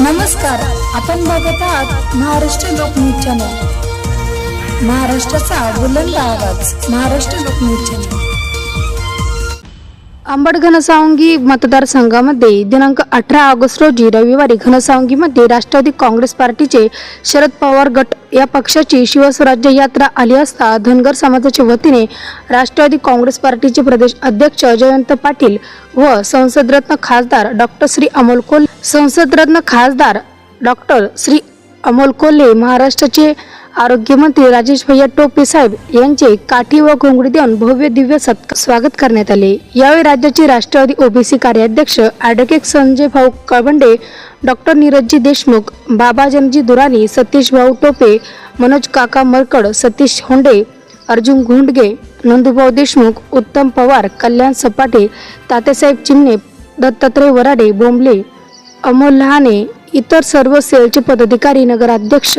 नमस्कार आपण बघत आहात महाराष्ट्र लोकन्यूज चॅनल. महाराष्ट्राचा बुलंद आवाज महाराष्ट्र लोकन्यूज चॅनल. अंबड घनसावंगी मतदारसंघामध्ये दिनांक अठरा ऑगस्ट रोजी रविवारी घनसावंगीमध्ये राष्ट्रवादी काँग्रेस पार्टीचे शरद पवार गट या पक्षाची शिवस्वराज्य यात्रा आली असता धनगर समाजाच्या वतीने राष्ट्रवादी काँग्रेस पार्टीचे प्रदेश अध्यक्ष जयंत पाटील व संसदरत्न खासदार डॉक्टर श्री अमोल कोल्हे संसदरत्न खासदार डॉक्टर श्री अमोल कोल्हे महाराष्ट्राचे आरोग्यमंत्री राजेश भैया टोपे साहेब यांचे काठी व घोंगडी देऊन भव्य दिव्य सत्कार स्वागत करण्यात आले. यावेळी राज्याचे राष्ट्रवादी ओबीसी कार्याध्यक्ष ॲडव्होकेट संजय भाऊ कळबंडे डॉक्टर नीरजजी देशमुख बाबा जनजी दुरानी सतीश भाऊ टोपे मनोज काका मरकड सतीश होंडे अर्जुन घोंडगे नंदुभाऊ देशमुख उत्तम पवार कल्याण सपाटे तात्यासाहेब चिमणे दत्तात्रय वराडे बोंबले अमोल लहाने इतर सर्व सेलचे पदाधिकारी नगराध्यक्ष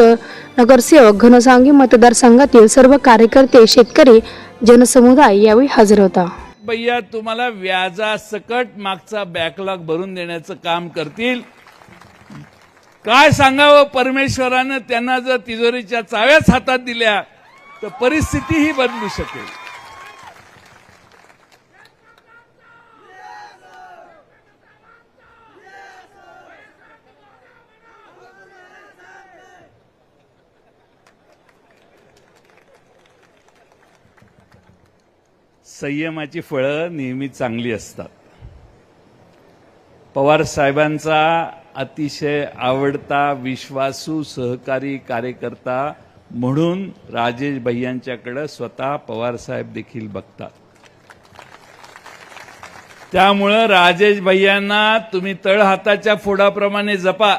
नगरसेवक घनसांगी मतदारसंघातील सर्व कार्यकर्ते शेतकरी जनसमुदाय यावेळी हजर होता. भैया तुम्हाला व्याजासकट मागचा बॅकलॉग भरून देण्याचं काम करतील. काय सांगावं? परमेश्वरानं त्यांना जर तिजोरीच्या चाव्याच हातात दिल्या तर परिस्थिती ही बदलू शकेल. संयमाची फळं नेहमी चांगली असतात. पवार साहेबांचा अतिशय आवडता विश्वासू सहकारी कार्यकर्ता म्हणून राजेश भैयांच्याकडे स्वतः पवार साहेब देखील बघतात. त्यामुळं राजेश भैयांना तुम्ही तळहाताच्या फोडाप्रमाणे जपा.